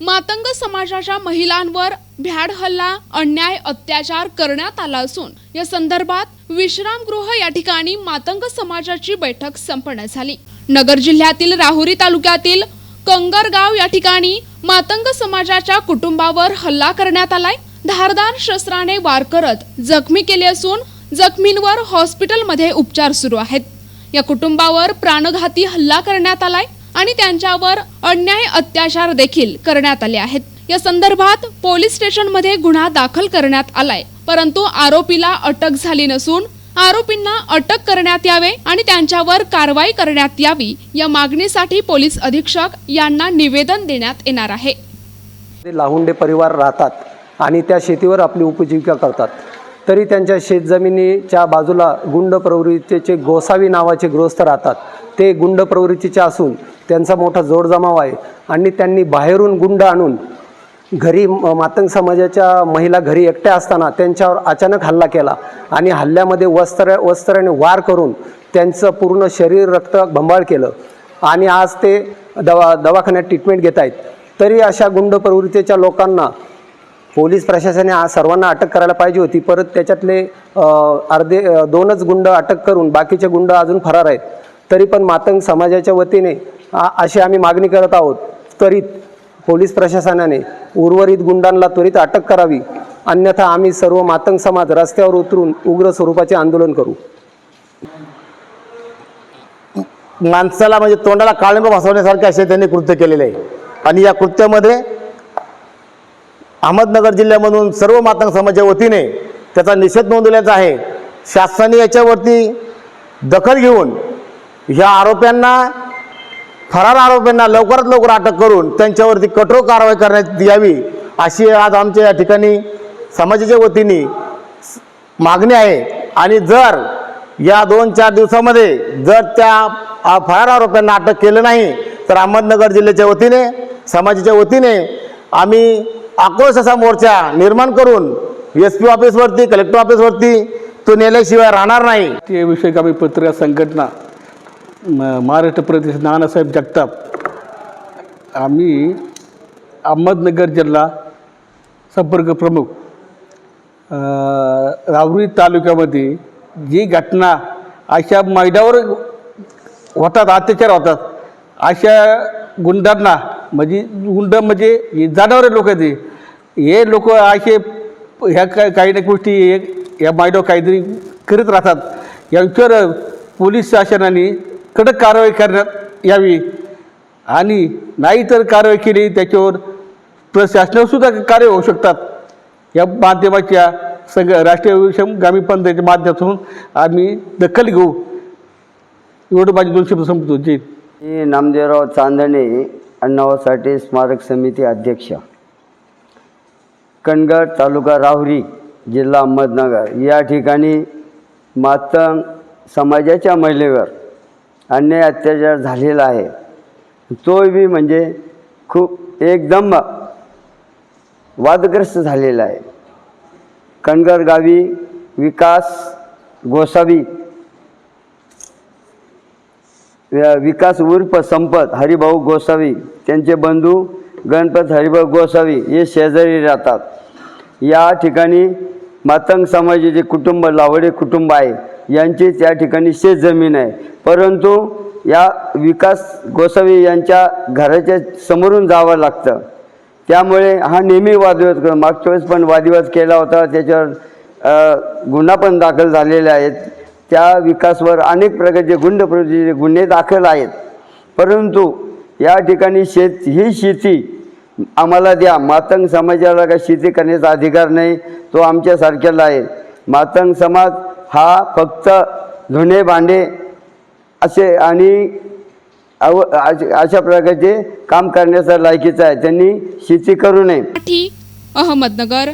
मातंग समाजाच्या महिलांवर भ्याड हल्ला अन्याय अत्याचार करण्यात आला असून या संदर्भात विश्रामगृह या ठिकाणी मातंग समाजाची बैठक संपन्न झाली. नगर जिल्ह्यातील राहुरी तालुक्यातील कंगरगाव या ठिकाणी मातंग समाजाच्या कुटुंबावर हल्ला करण्यात आलाय. धारदार शस्त्राने वार करत जखमी केले असून जखमींवर हॉस्पिटलमध्ये उपचार सुरू आहेत. या कुटुंबावर प्राणघाती हल्ला करण्यात आलाय. आणि त्यांच्यावर अन्याय अत्याचार देखील करण्यात आले आहेत. या संदर्भात पोलीस स्टेशनमध्ये गुन्हा दाखल करण्यात आलाय. परंतु आरोपीला अटक झाली नसून आरोपींना अटक करण्यात यावे आणि त्यांच्यावर कारवाई करण्यात यावी या मागणीसाठी पोलीस अधीक्षक यांना निवेदन देण्यात येणार आहे. लाहुंडे परिवार राहतात आणि त्या शेतीवर आपली उपजीविका करतात. तरी त्यांच्या शेतजमिनीच्या बाजूला गुंड प्रवृत्तीचे गोसावी नावाचे गृहस्थ राहतात. ते गुंड प्रवृत्तीचे असून त्यांचा मोठा जोडजमाव आहे आणि त्यांनी बाहेरून गुंड आणून घरी म- मातंग समाजाच्या महिला घरी एकट्या असताना त्यांच्यावर अचानक हल्ला केला आणि हल्ल्यामध्ये वस्त्र वस्त्राने वार करून त्यांचं पूर्ण शरीर रक्त भंबाळ केलं आणि आज ते दवा दवाखान्यात ट्रीटमेंट घेत आहेत. तरी अशा गुंड प्रवृत्तीच्या लोकांना पोलीस प्रशासनाने आज सर्वांना अटक करायला पाहिजे होती. परत त्याच्यातले अर्धे दोनच गुंड अटक करून बाकीचे गुंड अजून फरार आहेत. तरी पण मातंग समाजाच्या वतीने अशी आम्ही मागणी करत आहोत. त्वरित पोलीस प्रशासनाने उर्वरित गुंडांना त्वरित अटक करावी. अन्यथा आम्ही सर्व मातंग समाज रस्त्यावर उतरून उग्र स्वरूपाचे आंदोलन करू. माणसाला म्हणजे तोंडाला काळिंब भासवण्यासारखे असे त्यांनी कृत्य केलेले आहे. आणि या कृत्यामध्ये अहमदनगर जिल्ह्यामधून सर्व मातंग समाजाच्या वतीने त्याचा निषेध नोंदवल्याचा आहे. शासनाने याच्यावरती दखल घेऊन ह्या आरोप्यांना फरार आरोपींना लवकरात लवकर अटक करून त्यांच्यावरती कठोर कारवाई करण्यात यावी अशी आज आमच्या या ठिकाणी समाजाच्या वतीने मागणी आहे. आणि जर या दोन चार दिवसामध्ये जर त्या फरार आरोप्यांना अटक केलं नाही तर अहमदनगर जिल्ह्याच्या वतीने समाजाच्या वतीने आम्ही आक्रोश असा मोर्चा निर्माण करून एस पी ऑफिसवरती कलेक्टर ऑफिसवरती तो नेल्याशिवाय राहणार नाही. राष्ट्रीय आम्ही पत्रिका संघटना म- महाराष्ट्र प्रदेश नानासाहेब जगताप आम्ही अहमदनगर जिल्हा संपर्क प्रमुख रावरी तालुक्यामध्ये जी घटना अशा महिलावर होतात अत्याचार होतात अशा गुंडांना म्हणजे गुंड म्हणजे हे लोक आहेत हे. हे लोक असे ह्या काय काही ना गोष्टी या मायडो काहीतरी करीत राहतात. यांच्यावर पोलीस शासनाने कडक कारवाई करण्यात यावी. आणि नाही तर कारवाई केली त्याच्यावर प्रशासनावरसुद्धा कार्य होऊ शकतात. या माध्यमाच्या संघ राष्ट्रीय ग्रामीण पंचायतीच्या माध्यमातून आम्ही दखल घेऊ. एवढं माझे दोनशे संपतो जे नामदेवराव चांदणे अण्णाभाऊ साठे स्मारक समिती अध्यक्ष. कणगड तालुका राहुरी जिल्हा अहमदनगर. या ठिकाणी मातंग समाजाच्या महिलेवर अन्याय अत्याचार झालेला आहे. तो बी म्हणजे खूप एकदम वादग्रस्त झालेला आहे. कणगर गावी विकास गोसावी विकास उर्फ संपत हरिभाऊ गोसावी त्यांचे बंधू गणपत हरिभाऊ गोसावी हे शेजारी राहतात. या ठिकाणी मातंग समाजाचे कुटुंब लावडे कुटुंब आहे यांची त्या ठिकाणी शेतजमीन आहे. परंतु या विकास गोसावी यांच्या घराच्या समोरून जावं लागतं. त्यामुळे हा नेहमी वादविवाद करतो मागच्या वेळेस पण वादविवाद केला होता त्याच्यावर गुन्हा पण दाखल झालेले आहेत त्या विकासवर अनेक प्रकारचे गुंड प्रवृत्तीचे गुन्हे दाखल आहेत. परंतु या ठिकाणी शेत ही शेती आम्हाला द्या. मातंग समाजाला काही शेती करण्याचा अधिकार नाही तो आमच्यासारख्याला आहे. मातंग समाज हा फक्त धुणे भांडे असे आणि अव अशा प्रकारचे काम करण्याचा लायकीचा आहे. त्यांनी शेती करू नये. अहमदनगर